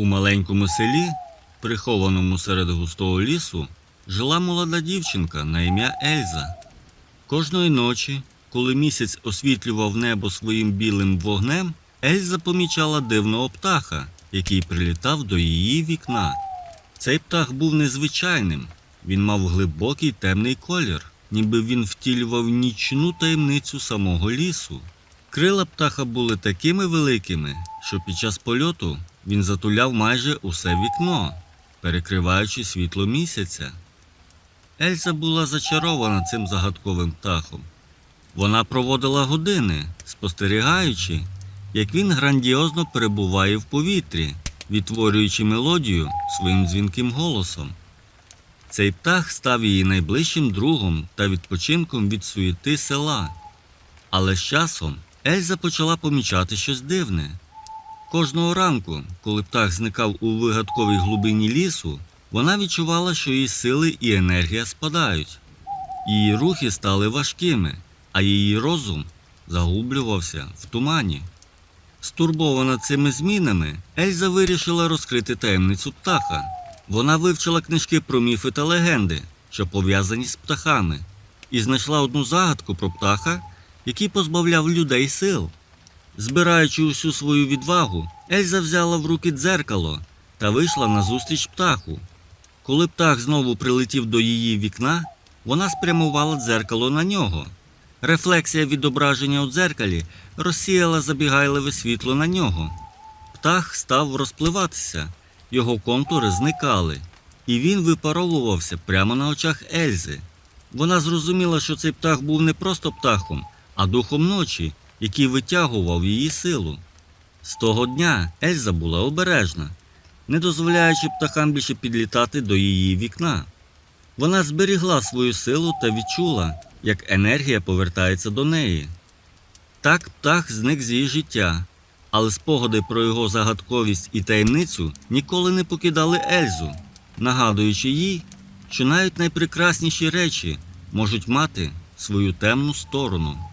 У маленькому селі, прихованому серед густого лісу, жила молода дівчинка на ім'я Ельза. Кожної ночі, коли місяць освітлював небо своїм білим вогнем, Ельза помічала дивного птаха, який прилітав до її вікна. Цей птах був незвичайним. Він мав глибокий темний колір, ніби він втілював нічну таємницю самого лісу. Крила птаха були такими великими, що під час польоту він затуляв майже усе вікно, перекриваючи світло місяця. Ельза була зачарована цим загадковим птахом. Вона проводила години, спостерігаючи, як він грандіозно перебуває в повітрі, відтворюючи мелодію своїм дзвінким голосом. Цей птах став її найближчим другом та відпочинком від суєти села. Але з часом Ельза почала помічати щось дивне. Кожного ранку, коли птах зникав у вигадковій глибині лісу, вона відчувала, що її сили і енергія спадають. Її рухи стали важкими, а її розум загублювався в тумані. Стурбована цими змінами, Ельза вирішила розкрити таємницю птаха. Вона вивчила книжки про міфи та легенди, що пов'язані з птахами, і знайшла одну загадку про птаха, який позбавляв людей сил. Збираючи усю свою відвагу, Ельза взяла в руки дзеркало та вийшла назустріч птаху. Коли птах знову прилетів до її вікна, вона спрямувала дзеркало на нього. Рефлексія відображення у дзеркалі розсіяла забігайливе світло на нього. Птах став розпливатися, його контури зникали, і він випаровувався прямо на очах Ельзи. Вона зрозуміла, що цей птах був не просто птахом, а духом ночі, який витягував її силу. З того дня Ельза була обережна, не дозволяючи птахам більше підлітати до її вікна. Вона зберігла свою силу та відчула, як енергія повертається до неї. Так птах зник з її життя, але спогади про його загадковість і таємницю ніколи не покидали Ельзу, нагадуючи їй, що навіть найпрекрасніші речі можуть мати свою темну сторону.